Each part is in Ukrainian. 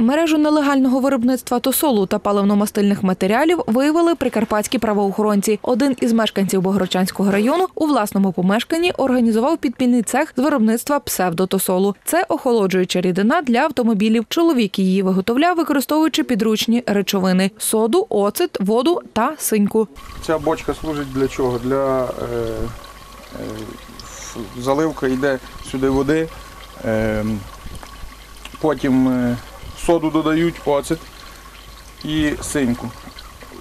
Мережу нелегального виробництва тосолу та паливно-мастильних матеріалів виявили прикарпатські правоохоронці. Один із мешканців Богородчанського району у власному помешканні організував підпільний цех з виробництва псевдотосолу. Це охолоджуюча рідина для автомобілів. Чоловік її виготовляв, використовуючи підручні речовини: соду, оцет, воду та синьку. Ця бочка служить для чого? Для е, е, заливка йде сюди води, е, потім е, соду додають, оцет і синьку.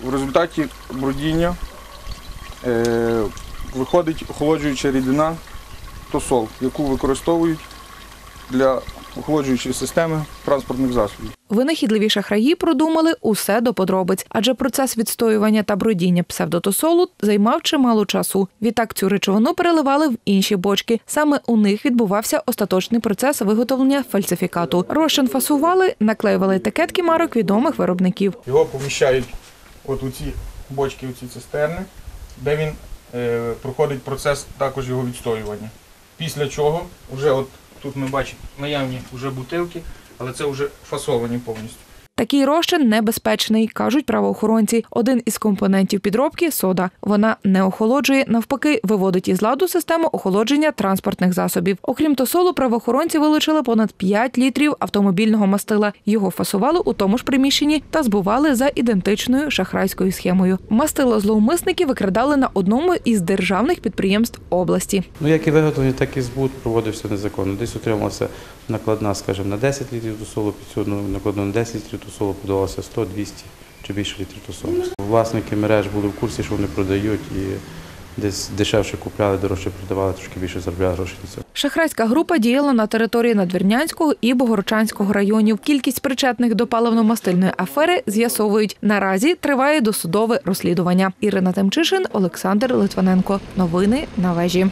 В результаті бродіння е, виходить охолоджуюча рідина тосол, яку використовують для охолоджуючої системи транспортних засобів. Винахідливі шахраї продумали усе до подробиць, адже процес відстоювання та бродіння псевдотосолу займав чимало часу. Відтак цю речовину переливали в інші бочки. Саме у них відбувався остаточний процес виготовлення фальсифікату. Розчин фасували, наклеювали етикетки марок відомих виробників. Його поміщають от у ці бочки, у ці цистерни, де він е, проходить процес також його відстоювання. Після чого вже от тут ми бачимо наявні вже бутилки, але це вже фасовані повністю. Такий розчин небезпечний, кажуть правоохоронці. Один із компонентів підробки сода. Вона не охолоджує, навпаки, виводить із ладу систему охолодження транспортних засобів. Окрім тосолу, правоохоронці вилучили понад 5 літрів автомобільного мастила. Його фасували у тому ж приміщенні та збували за ідентичною шахрайською схемою. Мастило зловмисники викрадали на одному із державних підприємств області. Ну, як і виготовлення, так і збут проводився незаконно. Десь отрималася накладна, скажімо, на 10 літрів тусолу, під цю одну накладну на 10 літрів тусолу подавалося 100, 200 чи більше літрів тусолу. Власники мереж були в курсі, що вони продають і десь дешевше купляли, дорожче продавали, трошки більше заробляли цього. Шахрайська група діяла на території Надвірнянського і Богородчанського районів. Кількість причетних до паливно-мастильної афери з'ясовують. Наразі триває досудове розслідування. Ірина Темчишин, Олександр Литвиненко. Новини на вежі.